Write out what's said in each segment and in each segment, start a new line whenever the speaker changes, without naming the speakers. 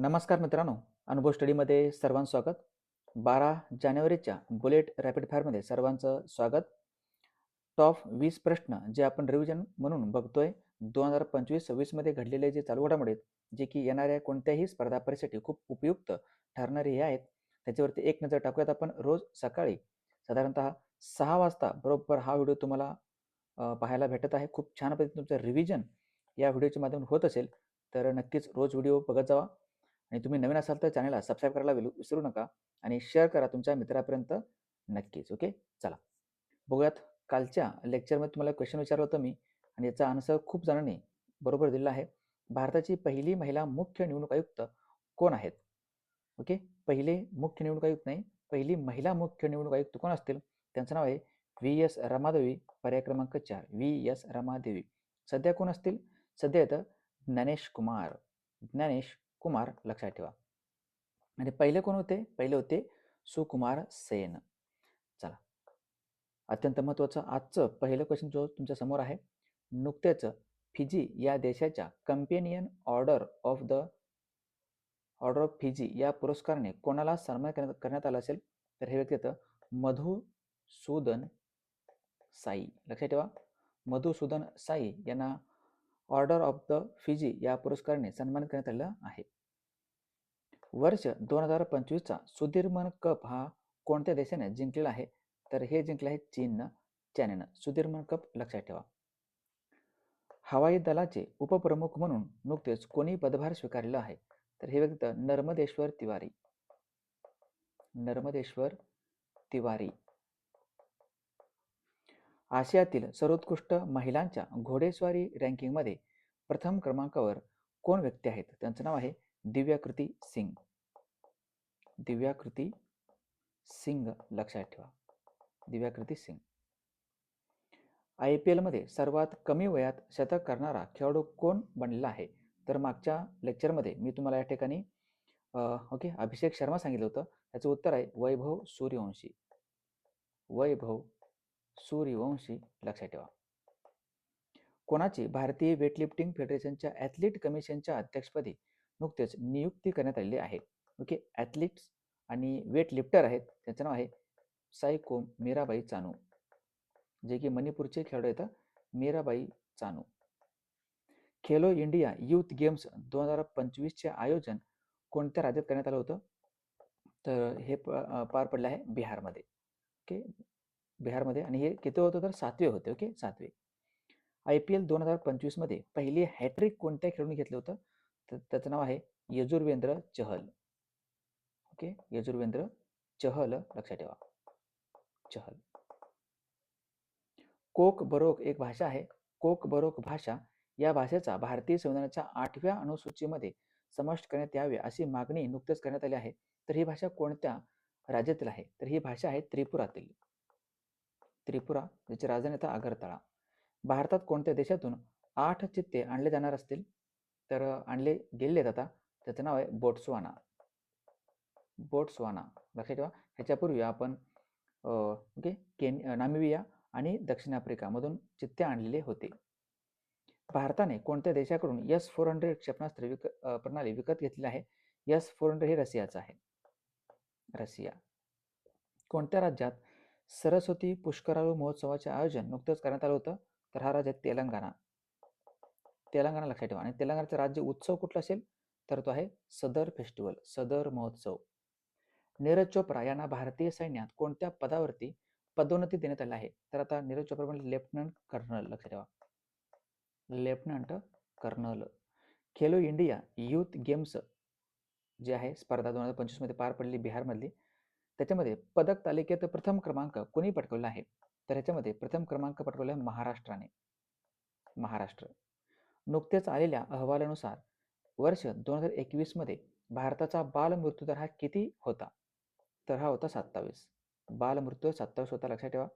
नमस्कार मित्रांनो अनुभव स्टडीमध्ये सर्वांचं स्वागत. बारा जानेवारीच्या बुलेट रॅपिड फायरमध्ये सर्वांचं स्वागत. टॉप वीस प्रश्न जे आपण रिव्हिजन म्हणून बघतोय दोन हजार पंचवीस सव्वीसमध्ये घडलेले जे चालू घडामोडी आहेत जे की येणाऱ्या कोणत्याही स्पर्धा परीक्षेसाठी खूप उपयुक्त ठरणारे हे आहेत त्याच्यावरती एक नजर टाकूयात आपण रोज सकाळी. साधारणतः सहा वाजता बरोबर हा व्हिडिओ तुम्हाला पाहायला भेटत आहे. खूप छान पद्धतीने तुमचं रिव्हिजन या व्हिडिओच्या माध्यमातून होत असेल तर नक्कीच रोज व्हिडिओ बघत जावा. आणि तुम्ही नवीन असाल तर चॅनलला सबस्क्राईब करायला विलू- विसरू नका आणि शेअर करा तुमच्या मित्रापर्यंत नक्कीच ओके चला. बघूयात कालच्या लेक्चरमध्ये तुम्हाला क्वेश्चन विचारलं होतं मी आणि याचा आन्सर खूप जणांनी बरोबर दिला आहे. भारताची पहिली महिला मुख्य निवडणूक आयुक्त कोण आहेत? ओके पहिले मुख्य निवडणूक आयुक्त नाही पहिली महिला मुख्य निवडणूक आयुक्त कोण असतील? त्यांचं नाव आहे व्ही एस रमादेवी पर्याय क्रमांक चार व्ही एस रमादेवी. सध्या कोण असतील? सध्या येतं ज्ञानेश कुमार. ज्ञानेश कुमार लक्षात ठेवा. आणि पहिले कोण होते? पहिले होते सुकुमार सेन. चला. अत्यंत महत्त्वाचं आजचं पहिलं क्वेश्चन जो तुमच्यासमोर आहे नुकतेच फिजी या देशाच्या companion order of the order of Fiji या पुरस्काराने कोणाला सन्मान करण्यात आला असेल? तर हे व्यक्ती येतं मधुसूदन साई. लक्षात ठेवा. मधुसूदन साई यांना ऑर्डर ऑफ द फिजी या पुरस्काराने सन्मानित करण्यात आलं आहे. वर्ष दोन हजार पंचवीसचा सुधीरमन कप हा कोणत्या देशाने जिंकलेला आहे? तर हे जिंकले आहे चीननं चायनानं. सुधीरमन कप लक्षात ठेवा. हवाई दलाचे उपप्रमुख म्हणून नुकतेच कोणी पदभार स्वीकारलेला आहे तर हे व्यक्त नर्मदेश्वर तिवारी. नर्मदेश्वर तिवारी. आशियातील सर्वोत्कृष्ट महिलांच्या घोडेस्वारी रँकिंगमध्ये प्रथम क्रमांकावर कोण व्यक्ती आहेत? त्यांचं नाव आहे दिव्याकृती सिंग. दिव्याकृती सिंग लक्षात ठेवा. दिव्याकृती सिंग. आय पी एलमध्ये सर्वात कमी वयात शतक करणारा खेळाडू कोण बनलेला आहे? तर मागच्या लेक्चरमध्ये मी तुम्हाला या ठिकाणी ओके अभिषेक शर्मा सांगितलं होतं. त्याचं उत्तर आहे वैभव सूर्यवंशी. वैभव सूर्यवंशी लक्षात ठेवा. कोणाची भारतीय वेटलिफ्टिंग फेडरेशनच्या ॲथलीट कमिशनच्या अध्यक्षपदी नुकतेच नियुक्ती करण्यात आलेली आहे. ओके? ॲथलीट्स आणि वेट लिफ्टर आहेत. त्यांचं नाव आहे साईकोम मीराबाई चानू. जे की मणिपूरचे खेळाडू आहेत Mirabai Chanu. Khelo India youth games दोन हजार पंचवीसचे आयोजन कोणत्या राज्यात करण्यात आलं होतं? तर हे प पार पडलं आहे बिहारमध्ये. ओके? बिहारमध्ये आणि हे किती होतं तर सातवे होते. ओके? सातवे. आय पी एल दोन हजार पंचवीसमध्ये पहिली हॅट्रिक कोणत्या खेळून घेतलं होतं? त्याचं नाव आहे यजुर्वेंद्र चहल. ओके? यजुर्वेंद्र चहल लक्षात ठेवा. चहल. कोक बरोक एक भाषा आहे. कोक बरोक भाषा या भाषेचा भारतीय संविधानाच्या आठव्या अनुसूचीमध्ये समाविष्ट करण्यात यावे अशी मागणी नुकतेच करण्यात आली आहे. तर ही भाषा कोणत्या राज्यातील आहे? तर ही भाषा आहे त्रिपुरातील. त्रिपुरा ज्याची राजधानी आता अगरतळा भारतात कोणत्या देशातून आठ चित्ते आणले जाणार असतील? तर आणले गेलेले आहेत आता. त्याचं नाव आहे बोट्सवाना. बोट्सवाना. लक्षात ठेवा. ह्याच्यापूर्वी आपण ओके केन नामिबिया आणि दक्षिण आफ्रिकामधून चित्ते आणलेले होते. भारताने कोणत्या देशाकडून यस फोर हंड्रेड क्षेपणास्त्र विक प्रणाली विकत घेतली आहे? यस फोर हंड्रेड हे रशियाचं आहे. रशिया. कोणत्या राज्यात सरस्वती पुष्कराळू महोत्सवाचे आयोजन नुकतंच करण्यात आलं होतं? तर हा राज्य तेलंगणा. तेलंगणा लक्षात ठेवा. आणि तेलंगणाचा राज्य उत्सव कुठला असेल? तर तो आहे सदर फेस्टिवल सदर महोत्सव. नीरज चोप्रा यांना भारतीय सैन्यात कोणत्या पदावरती पदोन्नती देण्यात आली आहे? तर आता नीरज चोप्रा म्हणजे लेफ्टनंट कर्नल लक्षात ठेवा. Lieutenant colonel. Khelo India youth games जे आहे स्पर्धा दोन हजार पंचवीसमध्ये पार पडली बिहारमधली. त्याच्यामध्ये पदक तालिकेत प्रथम क्रमांक कोणी पटकवला आहे? तर ह्याच्यामध्ये प्रथम क्रमांक पटकवला आहे महाराष्ट्राने. महाराष्ट्र. नुकतेच आलेल्या अहवालानुसार वर्ष दोन हजार एकवीसमध्ये भारताचा बालमृत्यूदर हा किती होता? तर हा होता सत्तावीस. बाल मृत्यू सत्तावीस होता लक्षात ठेवा.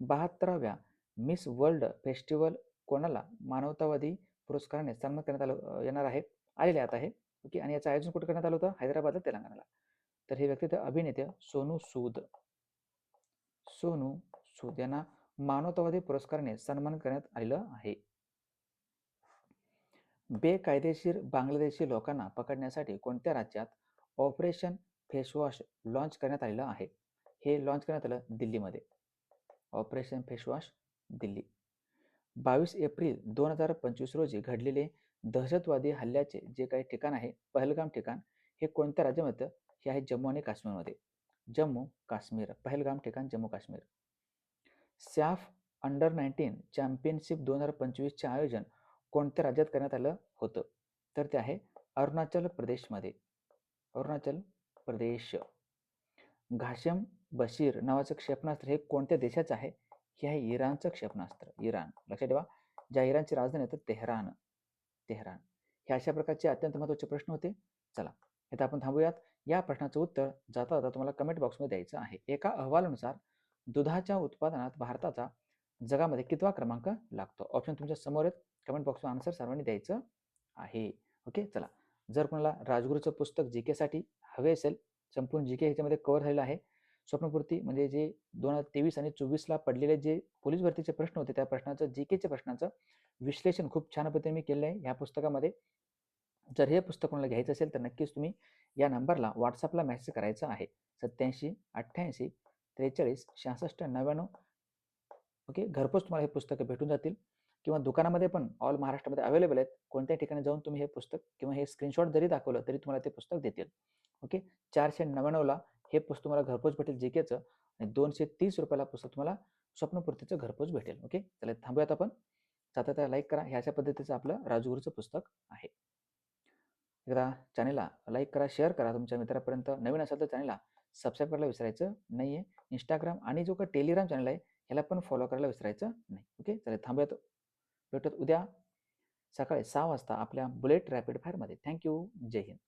बहात्तराव्या मिस वर्ल्ड फेस्टिवल कोणाला मानवतावादी पुरस्काराने सन्मान करण्यात आलं येणार आहे? आलेले आता आहे ओके? आणि याचं आयोजन कुठे करण्यात आलं होतं? हैदराबाद तेलंगणाला. तर हे व्यक्ती अभिनेते सोनू सूद. सोनू सूद यांना मानवतावादी पुरस्काराने सन्मान करण्यात आलेलं आहे. बेकायदेशीर बांगलादेशी लोकांना पकडण्यासाठी कोणत्या राज्यात ऑपरेशन फेसवॉश लॉन्च करण्यात आलेलं आहे? हे लॉन्च करण्यात आलं दिल्लीमध्ये. Operation facewash Delhi. बावीस एप्रिल दोन हजार पंचवीस रोजी घडलेले दहशतवादी हल्ल्याचे जे काही ठिकाण आहे पहलगाम ठिकाण हे कोणत्या राज्यामध्ये? हे आहे जम्मू आणि काश्मीरमध्ये. जम्मू काश्मीर. पहलगाम ठिकाण Jammu Kashmir. SAFF under nineteen championship दोन हजार पंचवीसचे आयोजन कोणत्या राज्यात करण्यात आलं होतं? तर ते आहे अरुणाचल प्रदेशमध्ये. अरुणाचल प्रदेश. घाशम बशीर नावाचं क्षेपणास्त्र हे कोणत्या देशाचं आहे? हे आहे इराणचं क्षेपणास्त्र. इराण. लक्षात ठेवा ज्या इराणची राजधानी होतं तेहरान. तेहरान. हे अशा प्रकारचे अत्यंत महत्त्वाचे प्रश्न होते. चला आता आपण थांबूयात. या प्रश्नाचं उत्तर जाता जाता तुम्हाला कमेंट बॉक्समध्ये द्यायचं आहे. एका अहवालानुसार दुधाच्या उत्पादनात भारताचा जगामध्ये कितवा क्रमांक लागतो? ऑप्शन तुमच्यासमोर आहेत. कमेंट बॉक्सवर आन्सर सर्वांनी द्यायचं आहे. ओके चला. जर कोणाला राजगुरूचं पुस्तक जी केसाठी हवे असेल संपूर्ण जी के ह्याच्यामध्ये कव्हर झालेलं आहे. स्वप्नपूर्ती म्हणजे जे दोन हजार तेवीस आणि चोवीसला पडलेले जे पोलीस भरतीचे प्रश्न होते त्या प्रश्नाचं जी केच्या प्रश्नाचं विश्लेषण खूप छान पद्धतीने मी केलं आहे ह्या पुस्तकामध्ये. जर हे पुस्तक कोणाला घ्यायचं असेल तर नक्कीच तुम्ही या नंबरला व्हॉट्सअपला मेसेज करायचा आहे. सत्याऐंशी अठ्ठ्याऐंशी त्रेचाळीस शहासष्ट नव्याण्णव ओके? घरपोच तुम्हाला हे पुस्तकं भेटून जातील किंवा दुकानामध्ये पण ऑल महाराष्ट्रामध्ये अवेलेबल आहेत. कोणत्याही ठिकाणी जाऊन तुम्ही हे पुस्तक किंवा हे स्क्रीनशॉट जरी दाखवलं तरी तुम्हाला ते पुस्तक देतील. ओके? चारशे नव्याण्णवला हे पुस्तक तुम्हाला घरपोच भेटेल जे केचं आणि दोनशे तीस रुपयाला पुस्तक तुम्हाला स्वप्नपूर्तीचं घरपोच भेटेल. ओके? चला थांबूयात आपण. सातत्या त्या लाईक करा ह्याच्या पद्धतीचं आपलं राजगुरूचं पुस्तक आहे. एकदा चॅनेलला लाईक करा शेअर करा. तुमच्या मित्रापर्यंत नवीन असेल तर चॅनेलला सबस्क्राईब करायला विसरायचं नाही आहे इंस्टाग्राम आणि जो का टेलिग्राम चॅनल आहे ह्याला पण फॉलो करायला विसरायचं नाही. ओके चला थांबूयात. भेटत उद्या सकाळी सहा वाजता आपल्या बुलेट रॅपिड फायरमध्ये. थँक्यू जय हिंद.